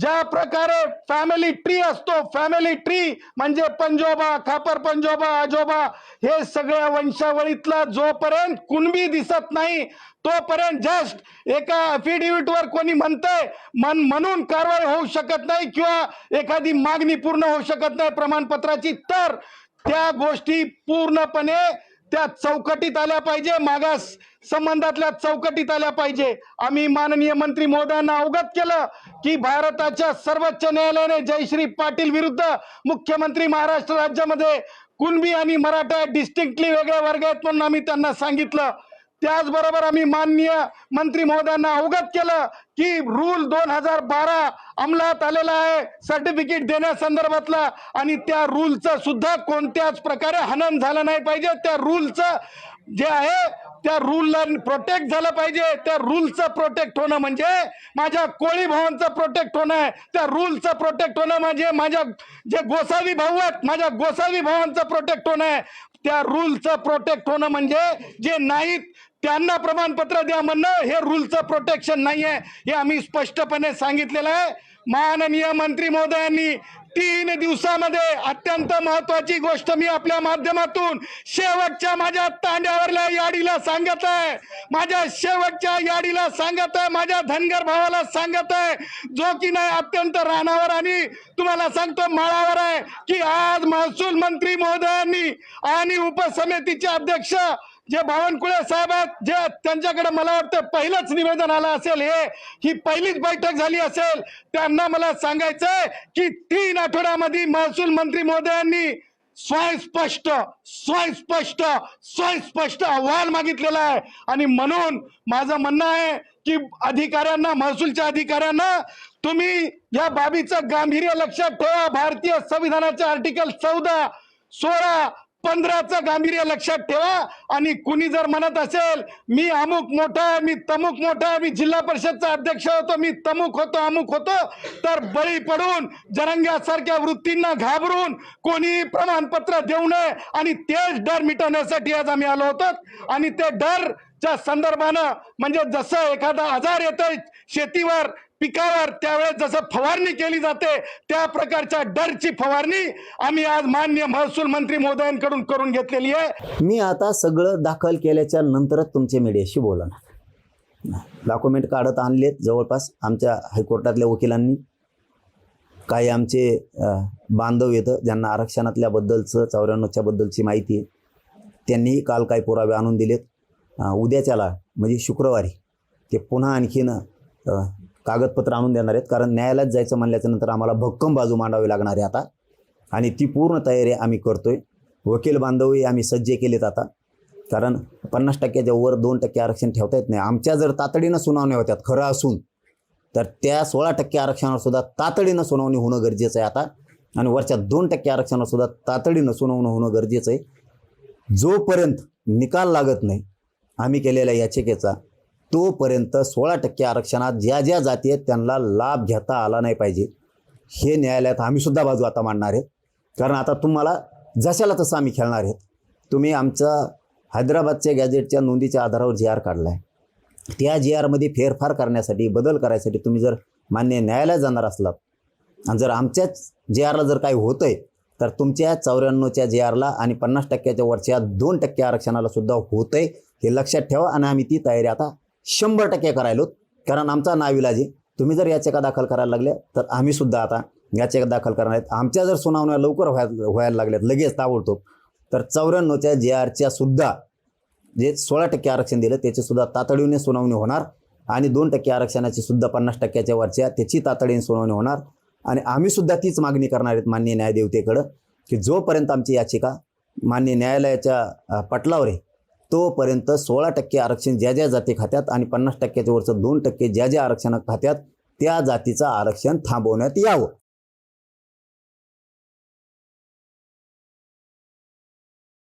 ज्या प्रकारे family tree असतो फॅमिली ट्री म्हणजे पंजोबा खापर पंजोबा आजोबा हे सगळ्या वंशावळीतला जोपर्यंत कुणबी दिसत नाही तोपर्यंत जस्ट एका अफिडेव्हिटवर कोणी म्हणतंय मन म्हणून कारवाई होऊ शकत नाही किंवा एखादी मागणी पूर्ण होऊ शकत नाही प्रमाणपत्राची तर त्या गोष्टी पूर्णपणे त्या चौकटीत आल्या पाहिजे मागास संबंधातल्या चौकटीत आल्या पाहिजे. आम्ही माननीय मंत्री मोदयांना अवगत केलं की भारताच्या सर्वोच्च न्यायालयाने जयश्री पाटील विरुद्ध मुख्यमंत्री महाराष्ट्र राज्यामध्ये कुणबी आणि मराठा डिस्टिंक्टली वेगळ्या वर्ग आहेत म्हणून आम्ही त्यांना सांगितलं. त्याचबरोबर आम्ही माननीय मंत्री महोदयांना अवगत केलं की रूल दोन हजार बारा अंमलात आलेला आहे सर्टिफिकेट देण्यासंदर्भातला आणि त्या रूलचं सुद्धा कोणत्याच प्रकारे हनन झालं नाही पाहिजे. त्या रूलचं जे आहे त्या रूलला प्रोटेक्ट झालं पाहिजे. त्या रूलचं प्रोटेक्ट होणं म्हणजे माझ्या कोळी भावांचं प्रोटेक्ट होणं आहे. त्या रूलचं प्रोटेक्ट होणं म्हणजे माझ्या जे गोसावी भाऊ आहेत माझ्या गोसावी भावांचं प्रोटेक्ट होणं आहे. त्या रूलचं प्रोटेक्ट होणं म्हणजे जे नाहीत त्यांना प्रमाणपत्र द्या म्हणणं हे रूलचं प्रोटेक्शन नाही आहे हे आम्ही स्पष्टपणे सांगितलेलं आहे. माननीय मंत्री महोदयांनी तीन दिवसामध्ये अत्यंत महत्वाची गोष्ट मी आपल्या माध्यमातून शेवटच्या माझ्या तांड्यावरल्या याडीला सांगत आहे. माझ्या शेवटच्या याडीला सांगत आहे माझ्या धनगर भावाला सांगत आहे जो की नाही अत्यंत रानावर आणि तुम्हाला सांगतो माळावर आहे की आज महसूल मंत्री महोदयांनी आणि उपसमितीचे अध्यक्ष जे बावनकुळे साहेब आहेत जे त्यांच्याकडे मला वाटतं पहिलंच निवेदन आलं असेल हे ही पहिलीच बैठक झाली असेल त्यांना मला सांगायचंय की तीन आठवड्यामध्ये महसूल मंत्री महोदयांनी स्वयंस्पष्ट स्वयंस्पष्ट स्वयंस्पष्ट अहवाल मागितलेला आहे. आणि म्हणून माझं म्हणणं आहे की अधिकाऱ्यांना महसूलच्या अधिकाऱ्यांना तुम्ही या बाबीचं गांभीर्य लक्षात ठेवा. भारतीय संविधानाचे आर्टिकल चौदा सोळा पंधराचं गांभीर्य लक्षात ठेवा आणि कुणी जर म्हणत असेल मी अमुक मोठा मी तमुक मोठा मी जिल्हा परिषदचा अध्यक्ष होतो मी तमुक होतो अमुक होतो तर बळी पडून जरंग्यासारख्या वृत्तींना घाबरून कोणी प्रमाणपत्र देऊ नये. आणि तेच डर मिटवण्यासाठी आज आम्ही आलो होतो. आणि ते च्या संदर्भानं म्हणजे जसं एखादा आजार येतोय शेतीवर पिकावर त्यावेळेस जसं फवारणी केली जाते त्या प्रकारच्या डरची फवारणी आम्ही आज मान्य महसूल मंत्री मोदयांकडून करून घेतलेली आहे. मी आता सगळं दाखल केल्याच्या नंतरच तुमच्या मीडियाशी बोलणार. डॉक्युमेंट काढत आणलेत जवळपास आमच्या हायकोर्टातल्या वकिलांनी. काही आमचे बांधव येतं ज्यांना आरक्षणातल्याबद्दलचं चौऱ्याण्णवच्या बद्दलची माहिती त्यांनीही काल काही पुरावे आणून दिलेत. उद्याच्याला म्हणजे शुक्रवारी ते पुन्हा आणखीन कागदपत्र आणून देणार आहेत. कारण न्यायालयात जायचं म्हणल्याच्यानंतर आम्हाला भक्कम बाजू मांडावी लागणार आहे आता. आणि ती पूर्ण तयारी आम्ही करतोय. वकील बांधवही आम्ही सज्ज केलेत आता. कारण पन्नास टक्क्याच्या वर दोन टक्के आरक्षण ठेवता येत नाही. आमच्या जर तातडीनं सुनावण्या होत्यात खरं असून तर त्या सोळा टक्के आरक्षणावर सुद्धा तातडीनं सुनावणी होणं गरजेचं आहे आता. आणि वरच्या दोन टक्के आरक्षणावर सुद्धा तातडीनं सुनावणं होणं गरजेचं आहे. जोपर्यंत निकाल लागत नाही आम्ही केलेल्या याचिकेचा तोपर्यंत सोळा टक्के आरक्षणात ज्या ज्या जाती आहेत त्यांना लाभ घेता आला नाही पाहिजे. हे न्यायालयात आम्हीसुद्धा बाजू आता मांडणार आहेत कारण आता तुम्हाला जशाला तसं आम्ही खेळणार आहेत तुम्ही आमचा हैदराबादच्या गॅजेटच्या नोंदीच्या आधारावर जी आर काढला आहे त्या जी आरमध्ये फेरफार करण्यासाठी बदल करायसाठी तुम्ही जर मान्य न्यायालयात जाणार असलात आणि जर आमच्याच जे आरला जर काही होतं आहे तर तुमच्या चौऱ्याण्णवच्या जे आरला आणि पन्नास टक्क्याच्या वरच्या दोन टक्के आरक्षणाला सुद्धा होतं आहे हे लक्षात ठेवा आणि आम्ही ती तयारी आता शंभर टक्के करायलो. कारण आमचा नाविलाज आहे तुम्ही जर याचिका दाखल करायला लागल्या तर आम्ही सुद्धा आता याचिका दाखल करणार आहेत. आमच्या जर सुनावण्या लवकर व्हायला व्हायला लागल्यात लगेच ताबडतोब तर चौऱ्याण्णवच्या जे आरच्या सुद्धा जे सोळा टक्के आरक्षण दिलं त्याची सुद्धा तातडीने सुनावणी होणार. आणि दोन टक्के आरक्षणाची सुद्धा पन्नास टक्क्याच्या वरच्या त्याची तातडीने सुनावणी होणार. आणि आम्ही सुद्धा तीच मागणी करणार आहेत माननीय न्यायदेवतेकडं की जोपर्यंत आमची याचिका मान्य न्यायालयाच्या पटलावर आहे तोपर्यंत सोळा टक्के आरक्षण ज्या ज्या जाती खात्यात आणि पन्नास टक्क्याच्या वरचं दोन टक्के ज्या ज्या आरक्षण खात्यात त्या जातीचं आरक्षण थांबवण्यात यावं.